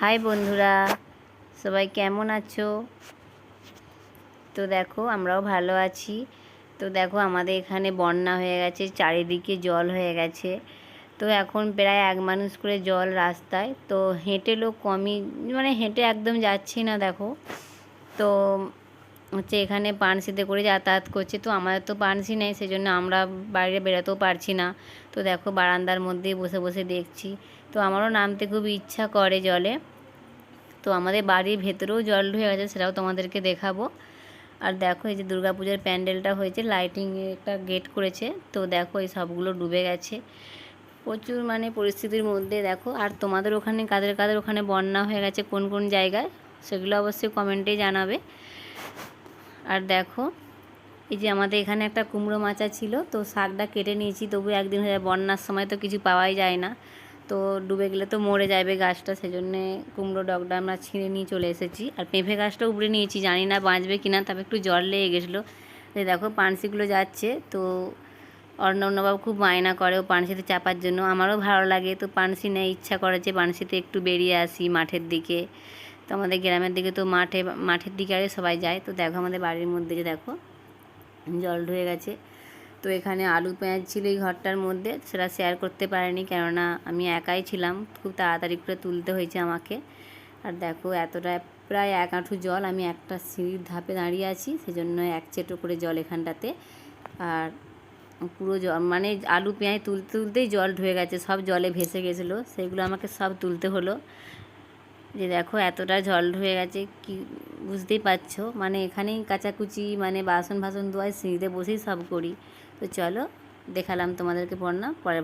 High বন্ধুরা, সবাই কেমন আছো? তো দেখো, আমরাও ভালো আছি। তো দেখো, আমাদের এখানে বন্যা হয়ে গেছে, চারিদিকে জল হয়ে গেছে। তো এখন প্রায় এক মানুষ করে জল রাস্তায়। তো হেঁটে লোক কমই মানে হেঁটে একদম যাচ্ছি না, দেখো। তো হচ্ছে এখানে পানসিতে করে যাতায়াত করছে, তো আমাদের তো পানসি নেই সেই জন্য আমরা বাইরে বেরোতেও পারছি না। তো দেখো বারান্দার মধ্যেই বসে বসে দেখছি। তো আমারও নামতে খুব ইচ্ছা করে জলে। তো আমাদের বাড়ির ভেতরেও জল ঢুকে গেছে, সেটাও তোমাদেরকে দেখাবো। আর দেখো এই যে দুর্গাপূজার প্যান্ডেলটা হয়েছে লাইটিং একটা গেট করেছে, তো দেখো এই সবগুলো ডুবে গেছে। প্রচুর মানে পরিস্থিতির মধ্যে দেখো। আর তোমাদের ওখানে, কাদের কাদের ওখানে বন্যা হয়ে গেছে, কোন কোন জায়গায়, সেগুলো অবশ্যই কমেন্টে জানাবে। আর দেখো, এই যে আমাদের এখানে একটা কুমড়ো মাচা ছিল, তো শাকটা কেটে নিয়েছি, তবু একদিন হয়ে বন্যার সময় তো কিছু পাওয়াই যায় না। তো ডুবে গেলে তো মরে যাবে গাছটা, সেজন্যে কুমড়ো ডগটা আমরা ছিঁড়ে নিয়ে চলে এসেছি। আর পেঁপে গাছটা উপরে নিয়েছি, জানি না বাঁচবে কি না, তবে একটু জল লেগে গেছিল। তো দেখো, পানসিগুলো যাচ্ছে, তো অর্ণববাবু খুব মায়না করে ও পানসিতে চাপার জন্য। আমারও ভালো লাগে, তো পানসি নেয়, ইচ্ছা করে যে পানসিতে একটু বেরিয়ে আসি মাঠের দিকে। তো আমাদের গ্রামের দিকে তো মাঠে, মাঠের দিকে আরে সবাই যায়। তো দেখো আমাদের বাড়ির মধ্যে যে দেখো, জল ঢুয়ে গেছে। তো এখানে আলু পেঁয়াজ ছিল এই ঘরটার মধ্যে, সেটা শেয়ার করতে পারিনি কেননা আমি একাই ছিলাম। খুব তাড়াতাড়ি করে তুলতে হয়েছে আমাকে। আর দেখো এতটা, প্রায় এক আঁঠু জল আমি একটা সিঁড়ির ধাপে দাঁড়িয়ে আছি, সেজন্য এক চেটো করে জল এখানটাতে। আর পুরো জল মানে আলু পেঁয়াজ তুলতে তুলতেই জল ঢুয়ে গেছে, সব জলে ভেসে গেছিল। সেগুলো আমাকে সব তুলতে হলো। যে দেখো এতটা জল ঢুয়ে গেছে, কি বুঝতেই পারছ? মানে এখানেই কাচাকুচি মানে বাসন ফাসন ধোয়াই সিঁড়িতে বসেই সব করি। তো চলো, দেখালাম তোমাদেরকে বন্যা পরে